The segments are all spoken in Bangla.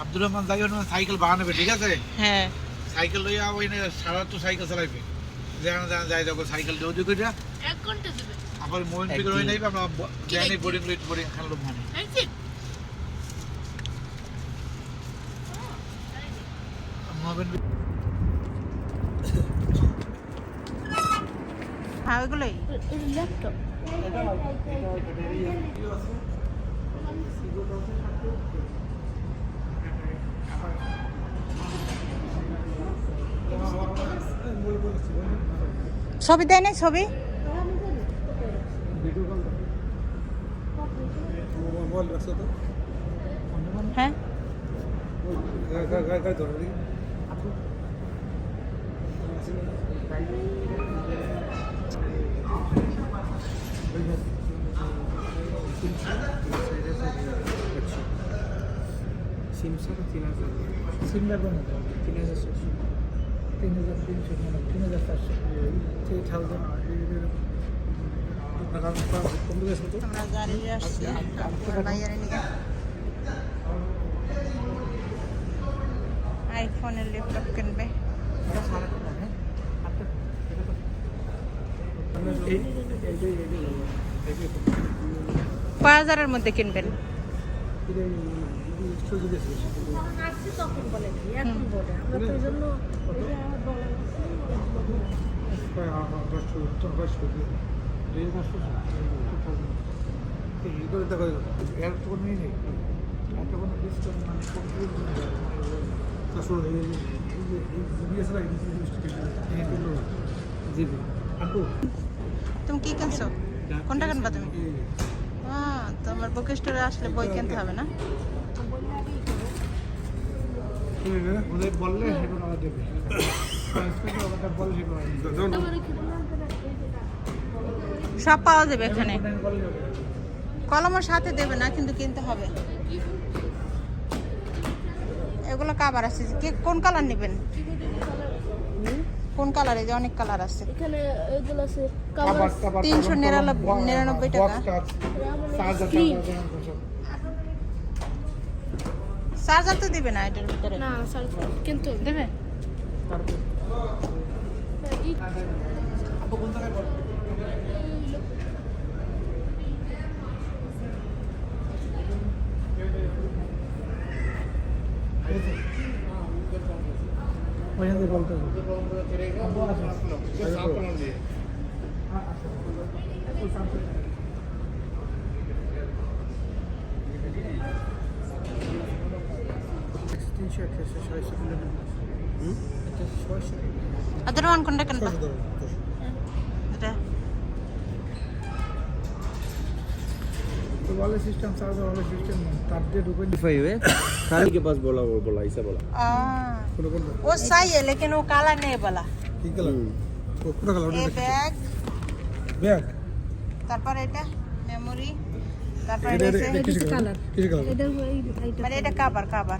আব্দুর রহমান যাই ওখানে সাইকেল বাগানেবে ঠিক আছে? হ্যাঁ। সাইকেল লইয়া ওই সারা তো সাইকেল চালাইবে। যেখানে যেখানে যাই যাব সাইকেল দিকে যা এক ঘণ্টা দেবে। আবার মোবাইল পিকে রয়ে নাইবে আমরা জানি বোর্ডিং লইট বোর্ডিং খান লোক মানে হ্যাঁ ল্যাপটপ ছবি দেয় নাই ছবি? হ্যাঁ। সিম স্যার তিন হাজার। সিম লাগবে না তিন হাজার ছশো তিন হাজার তিনশো তিন হাজার চারশো থ্রি থাউজেন্ড আইফোনের ল্যাপটপ কিনবে হাজারের মধ্যে কিনবেন। আসছে তখন বলে এখন বলে আমরা তো জন্য তুমি কি কিনছো? কোনটা কিনবা তুমি? হ্যাঁ। তোমার বুক স্টোরে আসলে বই কিনতে হবে না? ওদের বললে সেগুলো আমরা দেবে ওটা বললে সেগুলো সব পাওয়া যাবে এখানে। কলমের সাথে দেবে না কিন্তু কিনতে হবে। এগুলো কাবার আছে। কে কোন কালার নেবেন? কোন কালার এই যে অনেক কালার আছে। এখানে এগুলো আছে কাবার কাভার কাবার তিনশো নিরানব্বই নিরানব্বই টাকা। চার্জার তো দিবে না এটার ভিতরে না স্যার কিন্তু দেবে বলতে হবে তিনশো একশো ছয়শো কিলোমিটার ছয়শো ওদের মান কোনটা কিনবা এটা तो वाले सिस्टम चार्जर वाले सिस्टम तार दे ढुके वाईफाई है सारे के पास बोला वो बोला ऐसा बोला आ, কোনো বলবো वो सही है लेकिन वो काला नहीं बोला কি কালার ও পুরো কালার এই ব্যাগ ব্যাগ তারপর এটা মেমোরি তারপর এটা এটা এটা কিসের কালার কিসের কালার এটা এইটা মানে এটা কাবার কাবার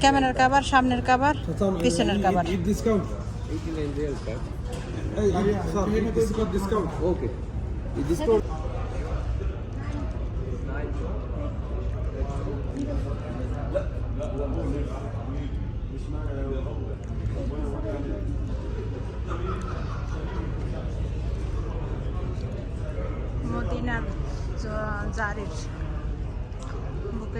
ক্যামেরার কাভার সামনের কাভার পিছনের cover discount discount okay discount মদিনার জারির বুক